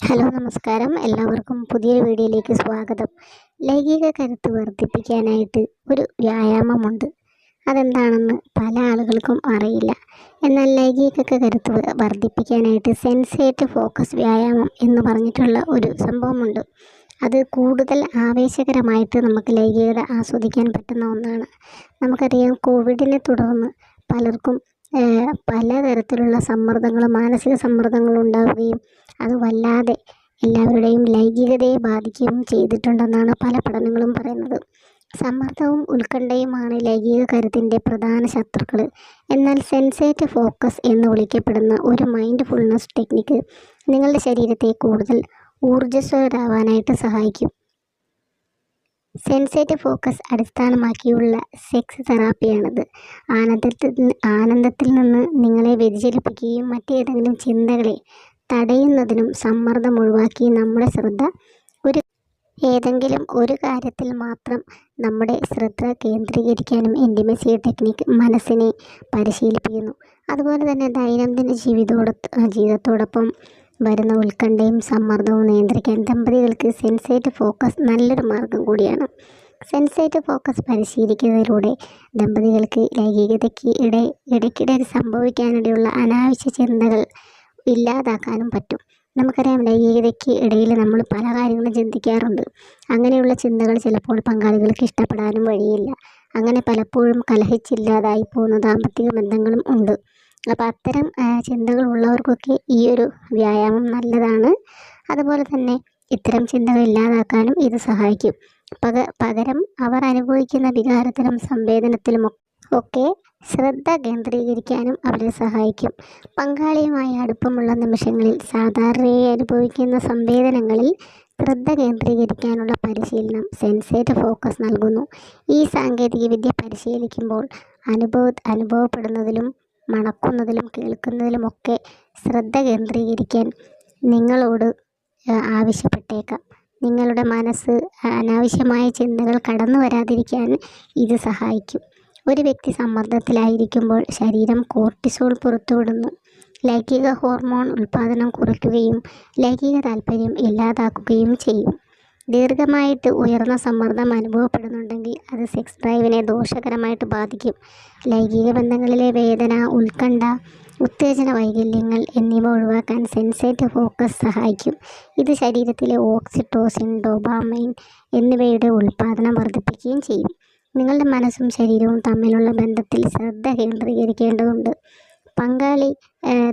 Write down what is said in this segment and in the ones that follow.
Hello നമസ്കാരം. എല്ലാവർക്കും പുതിയൊരു വീഡിയോയിലേക്ക് സ്വാഗതം. ലൈംഗിക കരുത്ത് വർദ്ധിപ്പിക്കാനായിട്ട് ഒരു വ്യായാമമുണ്ട്. അതെന്താണെന്ന് പല ആളുകൾക്കും അറിയില്ല. എന്നാൽ ലൈംഗിക കരുത്ത് വർദ്ധിപ്പിക്കാനായിട്ട് സെൻസേറ്റ് ഫോക്കസ് വ്യായാമം എന്ന് പറഞ്ഞിട്ടുള്ള ഒരു സംഭവമുണ്ട്. അത് കൂടുതൽ ആവേശകരമായിട്ട് നമുക്ക് ലൈംഗികത ആസ്വദിക്കാൻ പറ്റുന്ന ഒന്നാണ്. നമുക്കറിയാം കോവിഡിനെ തുടർന്ന് പലർക്കും പലതരത്തിലുള്ള സമ്മർദ്ദങ്ങൾ മാനസിക സമ്മർദ്ദങ്ങൾ ഉണ്ടാവുകയും അത് വല്ലാതെ എല്ലാവരുടെയും ലൈംഗികതയെ ബാധിക്കുകയും ചെയ്തിട്ടുണ്ടെന്നാണ് പല പഠനങ്ങളും പറയുന്നത്. സമ്മർദ്ദവും ഉത്കണ്ഠയുമാണ് ലൈംഗിക കരുത്തിന്റെ പ്രധാന ശത്രുക്കൾ. എന്നാൽ സെൻസേറ്റ് ഫോക്കസ് എന്ന് വിളിക്കപ്പെടുന്ന ഒരു മൈൻഡ് ഫുൾനെസ് ടെക്നിക്ക് നിങ്ങളുടെ ശരീരത്തെ കൂടുതൽ ഊർജസ്വരാവാനായിട്ട് സഹായിക്കും. സെൻസേറ്റ് ഫോക്കസ് അടിസ്ഥാനമാക്കിയുള്ള സെക്സ് തെറാപ്പിയാണിത്. ആനന്ദത്തിൽ ആനന്ദത്തിൽ നിന്ന് നിങ്ങളെ വ്യതിചലിപ്പിക്കുകയും മറ്റേതെങ്കിലും ചിന്തകളെ തടയുന്നതിനും സമ്മർദ്ദം ഒഴിവാക്കി നമ്മുടെ ശ്രദ്ധ ഒരു ഏതെങ്കിലും ഒരു കാര്യത്തിൽ മാത്രം നമ്മുടെ ശ്രദ്ധ കേന്ദ്രീകരിക്കാനും ഇന്റിമസി ടെക്നിക്ക് മനസ്സിനെ പരിശീലിപ്പിക്കുന്നു. അതുപോലെ തന്നെ ദൈനംദിന ജീവിതത്തോട ജീവിതത്തോടൊപ്പം വരുന്ന ഉത്കണ്ഠയും സമ്മർദ്ദവും നിയന്ത്രിക്കാൻ ദമ്പതികൾക്ക് സെൻസേറ്റ് ഫോക്കസ് നല്ലൊരു മാർഗം കൂടിയാണ്. സെൻസേറ്റ് ഫോക്കസ് പരിശീലിക്കുന്നതിലൂടെ ദമ്പതികൾക്ക് ലൈംഗികതയ്ക്ക് ഇട ഇടയ്ക്കിടെ സംഭവിക്കാനിടയുള്ള അനാവശ്യ ചിന്തകൾ ഇല്ലാതാക്കാനും പറ്റും. നമുക്കറിയാം ലൈംഗികതയ്ക്ക് ഇടയിൽ നമ്മൾ പല കാര്യങ്ങളും ചിന്തിക്കാറുണ്ട്. അങ്ങനെയുള്ള ചിന്തകൾ ചിലപ്പോൾ പങ്കാളികൾക്ക് ഇഷ്ടപ്പെടാനും വഴിയില്ല. അങ്ങനെ പലപ്പോഴും കലഹിച്ചില്ലാതായി പോകുന്ന ദാമ്പത്യ ബന്ധങ്ങളും ഉണ്ട്. അപ്പോൾ അത്തരം ചിന്തകൾ ഉള്ളവർക്കൊക്കെ ഈ ഒരു വ്യായാമം നല്ലതാണ്. അതുപോലെ തന്നെ ഇത്തരം ചിന്തകൾ ഇല്ലാതാക്കാനും ഇത് സഹായിക്കും. പക പകരം അവർ അനുഭവിക്കുന്ന വികാരത്തിലും സംവേദനത്തിലും ഒക്കെ ശ്രദ്ധ കേന്ദ്രീകരിക്കാനും അവരെ സഹായിക്കും. പങ്കാളിയുമായി അടുപ്പമുള്ള നിമിഷങ്ങളിൽ സാധാരണയായി അനുഭവിക്കുന്ന സംവേദനങ്ങളിൽ ശ്രദ്ധ കേന്ദ്രീകരിക്കാനുള്ള പരിശീലനം സെൻസേറ്റ് ഫോക്കസ് നൽകുന്നു. ഈ സാങ്കേതികവിദ്യ പരിശീലിക്കുമ്പോൾ അനുഭവ അനുഭവപ്പെടുന്നതിലും മണക്കുന്നതിലും കേൾക്കുന്നതിലുമൊക്കെ ശ്രദ്ധ കേന്ദ്രീകരിക്കാൻ നിങ്ങളോട് ആവശ്യപ്പെട്ടേക്കാം. നിങ്ങളുടെ മനസ്സ് അനാവശ്യമായ ചിന്തകൾ കടന്നു വരാതിരിക്കാൻ ഇത് സഹായിക്കും. ഒരു വ്യക്തി സമ്മർദ്ദത്തിലായിരിക്കുമ്പോൾ ശരീരം കോർട്ടിസോൾ പുറത്തുവിടുന്നു. ലൈംഗിക ഹോർമോൺ ഉൽപ്പാദനം കുറയ്ക്കുകയും ലൈംഗിക താല്പര്യം ഇല്ലാതാക്കുകയും ചെയ്യും. ദീർഘമായിട്ട് ഉയർന്ന സമ്മർദ്ദം അനുഭവപ്പെടുന്നുണ്ടെങ്കിൽ അത് സെക്സ് ഡ്രൈവിനെ ദോഷകരമായിട്ട് ബാധിക്കും. ലൈംഗിക ബന്ധങ്ങളിലെ വേദന ഉത്കണ്ഠ ഉത്തേജന വൈകല്യങ്ങൾ എന്നിവ ഒഴിവാക്കാൻ സെൻസേറ്റ് ഫോക്കസ് സഹായിക്കും. ഇത് ശരീരത്തിലെ ഓക്സിറ്റോസിൻ ഡോപാമൈൻ എന്നിവയുടെ ഉൽപ്പാദനം വർദ്ധിപ്പിക്കുകയും ചെയ്യും. നിങ്ങളുടെ മനസ്സും ശരീരവും തമ്മിലുള്ള ബന്ധത്തിൽ ശ്രദ്ധ കേന്ദ്രീകരിക്കേണ്ടതുണ്ട്. പങ്കാളി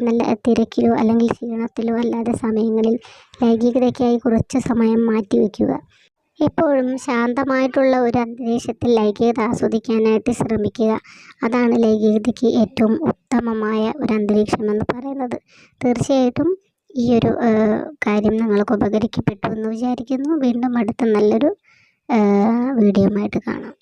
നല്ല തിരക്കിലോ അല്ലെങ്കിൽ ക്ഷീണത്തിലോ അല്ലാത്ത സമയങ്ങളിൽ ലൈംഗികതയ്ക്കായി കുറച്ച് സമയം മാറ്റിവെക്കുക എപ്പോഴും ശാന്തമായിട്ടുള്ള ഒരു അന്തരീക്ഷത്തിൽ ലൈംഗികത ആസ്വദിക്കാനായിട്ട് ശ്രമിക്കുക. അതാണ് ലൈംഗികതയ്ക്ക് ഏറ്റവും ഉത്തമമായ ഒരു അന്തരീക്ഷം എന്ന് പറയുന്നത്. തീർച്ചയായിട്ടും ഈ ഒരു കാര്യം നിങ്ങൾക്ക് ഉപകരിക്കപ്പെട്ടു എന്ന് വിചാരിക്കുന്നു. വീണ്ടും അടുത്ത നല്ലൊരു വീഡിയോ ആയിട്ട് കാണാം.